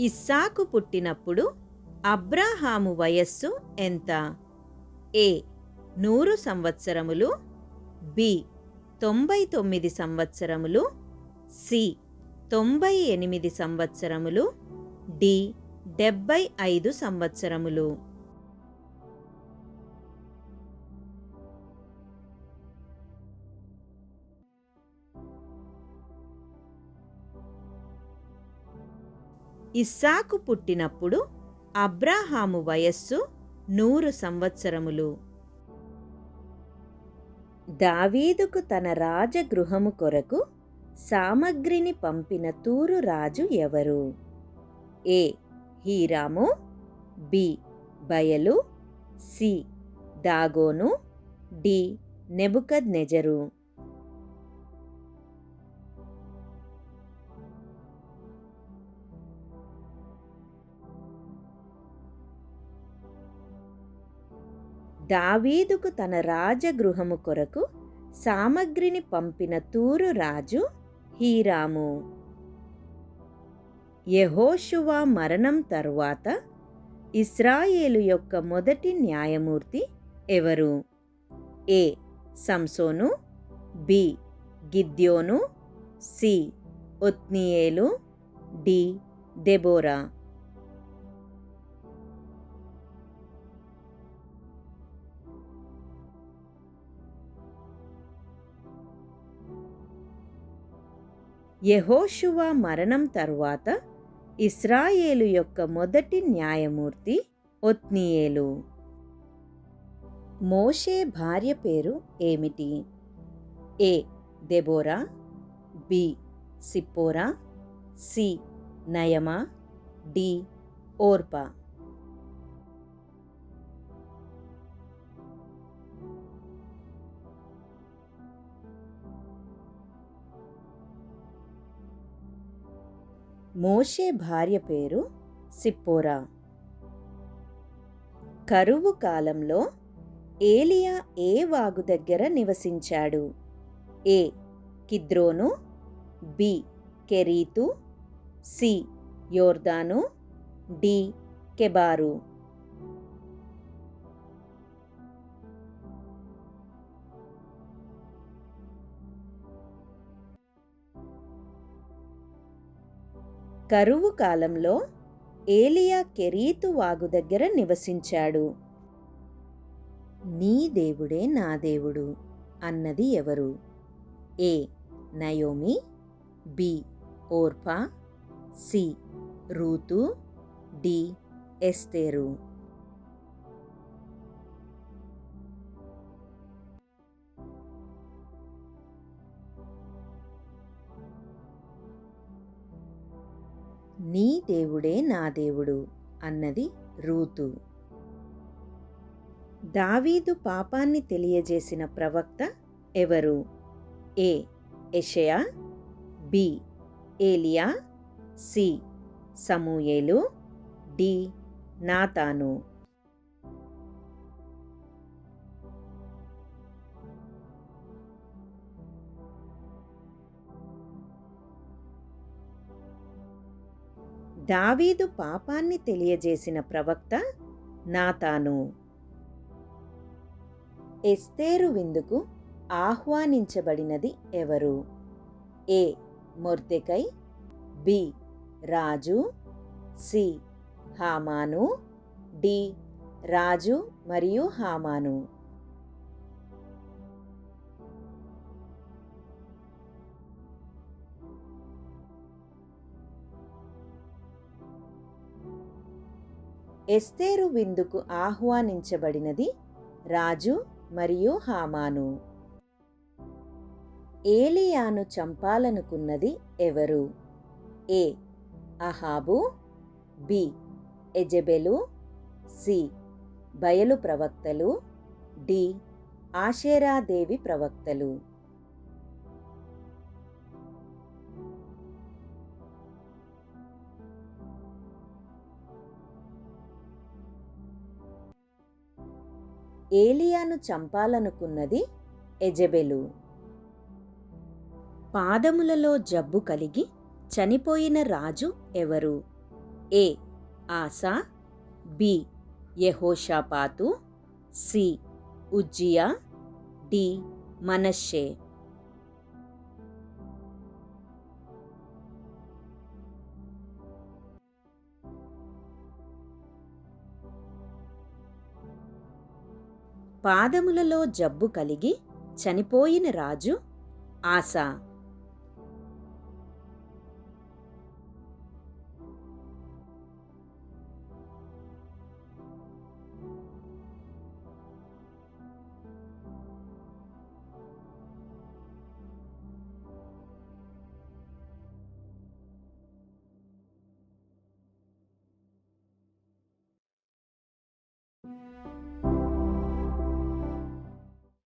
ఇస్సాకు పుట్టినప్పుడు అబ్రాహాము వయస్సు ఎంత? ఏ. నూరు సంవత్సరములు. బి. తొంభై తొమ్మిది సంవత్సరములు. సి. తొంభై ఎనిమిది సంవత్సరములు. డి. డెబ్బై ఐదు సంవత్సరములు. ఇస్సాకు పుట్టినప్పుడు అబ్రాహాము వయస్సు నూరు సంవత్సరములు. దావీదుకు తన రాజగృహము కొరకు సామగ్రిని పంపిన తూరు రాజు ఎవరు? ఏ. హీరాము బి. బయలు సి. దాగోను డి. నెబుకద్ నెజరు దావీదుకు తన రాజగృహము కొరకు సామగ్రిని పంపిన తూరు రాజు హీరాము. యహోషువా మరణం తరువాత ఇస్రాయేలు యొక్క మొదటి న్యాయమూర్తి ఎవరు? A. Samson B. Gideon C. ఒత్నియేలు D. Deborah. యహోషువా మరణం తరువాత ఇస్రాయేలు యొక్క మొదటి న్యాయమూర్తి ఒత్నియేలు. మోషే భార్య పేరు ఏమిటి? A. Deborah B. Zipporah C. నయమా D. Orpah. మోషే భార్య పేరు సిప్పోరా. కరువు కాలంలో ఏలియా ఏ వాగు దగ్గర నివసించాడు? ఏ. కిద్రోను బి. కెరీతు సి. యోర్దాను డి. కెబారు. కరువు కాలంలో ఏలియా కెరీతు వాగు దగ్గర నివసించాడు. నీ దేవుడే నా దేవుడు అన్నది ఎవరు? A. Naomi B. Orpah C. Ruth D. ఎస్తేరు. నీ దేవుడే నా దేవుడు అన్నది రూతు. దావీదు పాపాన్ని తెలియజేసిన ప్రవక్త ఎవరు? ఏ. ఎషయా బి. ఏలియా. సి. సమూయేలు. డి. నాతాను. దావీదు పాపాన్ని తెలియజేసిన ప్రవక్త నాతాను. ఎస్తేరు విందుకు ఆహ్వానించబడినది ఎవరు? ఏ. Mordecai B. రాజు సి. హామాను డి. రాజు మరియు హామాను. ఎస్తేరు విందుకు ఆహ్వానించబడినది రాజు మరియు హామాను. ఏలియాను చంపాలనుకున్నది ఎవరు? ఏ. అహాబు. బి. ఎజెబెలు. సి. బయలు ప్రవక్తలు. డి. ఆషేరాదేవి ప్రవక్తలు. ఏలియాను చంపాలనుకున్నది ఎజెబెలు పాదములలో జబ్బు కలిగి చనిపోయిన రాజు ఎవరు? A. Asa. B. యహోషాపాతు. C. Uzziah. D. Manasseh పాదములలో జబ్బు కలిగి చనిపోయిన రాజు ఆశ